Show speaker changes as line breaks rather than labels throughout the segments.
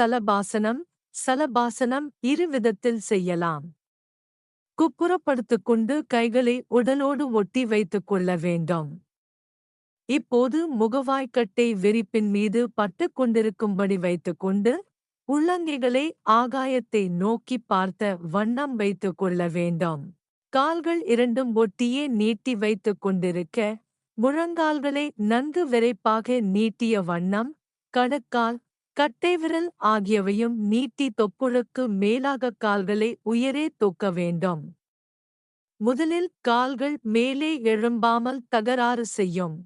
சலபாசனம் சலபாசனம் இரு விதத்தில் செய்யலாம். குப்புறப்படுத்திக் கொண்டு கைகளை உடலோடு ஒட்டி வைத்துக் கொள்ள வேண்டும். இப்போது முகவாய்க்கட்டை விரிப்பின் மீது பட்டுக் கொண்டிருக்கும்படி வைத்துக்கொண்டு உள்ளங்கைகளை ஆகாயத்தை நோக்கி பார்த்த வண்ணம் வைத்துக் கொள்ள வேண்டும். கால்கள் இரண்டும் ஒட்டியே நீட்டி வைத்துக் கொண்டிருக்க முழங்கால்களை நன்கு விரைப்பாக நீட்டிய வண்ணம் கடக்கால் கட்டைவிரல் ஆகியவையும் நீட்டி தொப்புளுக்கு மேலாக கால்களை உயரே தூக்க வேண்டும். முதலில் கால்கள் மேலே எழும்பாமல் தகராறு செய்யும்.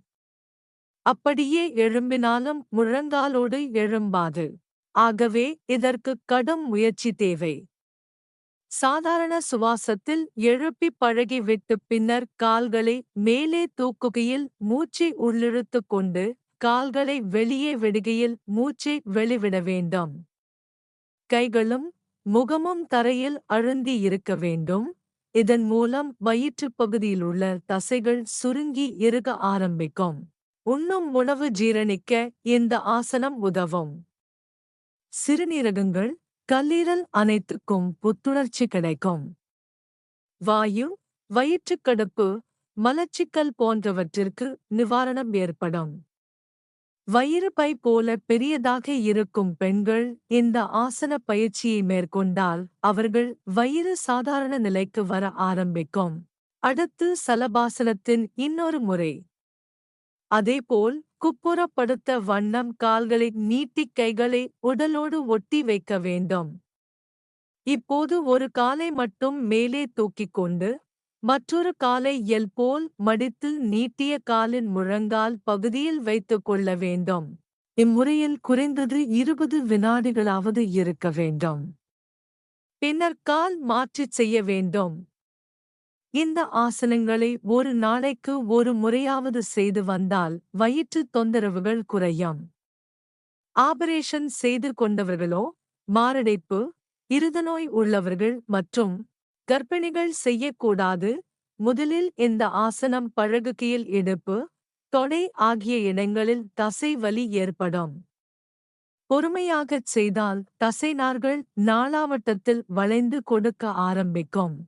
அப்படியே எழும்பினாலும் முழங்காலோடு எழும்பாது. ஆகவே இதற்கு கடும் முயற்சி தேவை. சாதாரண சுவாசத்தில் எழுப்பி பழகிவிட்டு பின்னர் கால்களை மேலே தூக்குகையில் மூச்சை உள்ளிழுத்துக் கொண்டு கால்களை வெளியே விடுகையில் மூச்சை வெளிவிட வேண்டும். கைகளும் முகமும் தரையில் அழுந்தி இருக்க வேண்டும். இதன் மூலம் வயிற்றுப் பகுதியில் உள்ள தசைகள் சுருங்கி இறுக ஆரம்பிக்கும். உண்ணும் உணவு ஜீரணிக்க இந்த ஆசனம் உதவும். சிறுநீரகங்கள் கல்லீரல் அனைத்துக்கும் புத்துணர்ச்சி கிடைக்கும். வாயு வயிற்றுக்கடுப்பு மலச்சிக்கல் போன்றவற்றிற்கு நிவாரணம் ஏற்படும். வயிறு பை போல பெரியதாக இருக்கும் பெண்கள் இந்த ஆசன பயிற்சியை மேற்கொண்டால் அவர்கள் வயிறு சாதாரண நிலைக்கு வர ஆரம்பிக்கும். அடுத்து சலபாசனத்தின் இன்னொரு முறை. அதேபோல் குப்புறப்படுத்த வண்ணம் கால்களை நீட்டிக் கைகளை உடலோடு ஒட்டி வைக்க வேண்டும். இப்போது ஒரு காலை மட்டும் மேலே தூக்கிக் கொண்டு மற்றொரு காலை எல் போல் மடித்து நீட்டிய காலின் முழங்கால் பகுதியில் வைத்துக் கொள்ள வேண்டும். இம்முறையில் குறைந்தது இருபது வினாடிகளாவது இருக்க வேண்டும். பின்னர் கால் மாற்றிச் செய்ய வேண்டும். இந்த ஆசனங்களை ஒரு நாளைக்கு ஒரு முறையாவது செய்து வந்தால் வயிற்று தொந்தரவுகள் குறையும். ஆபரேஷன் செய்து கொண்டவர்களோ மாரடைப்பு இருதநோய் உள்ளவர்கள் மற்றும் கர்ப்பிணிகள் செய்யக்கூடாது. முதலில் இந்த ஆசனம் பழகுகையில் இடுப்பு தொடை ஆகிய இடங்களில் தசை வலி ஏற்படும். பொறுமையாகச் செய்தால் தசைநார்கள் நாளாவட்டத்தில் வளைந்து கொடுக்க ஆரம்பிக்கும்.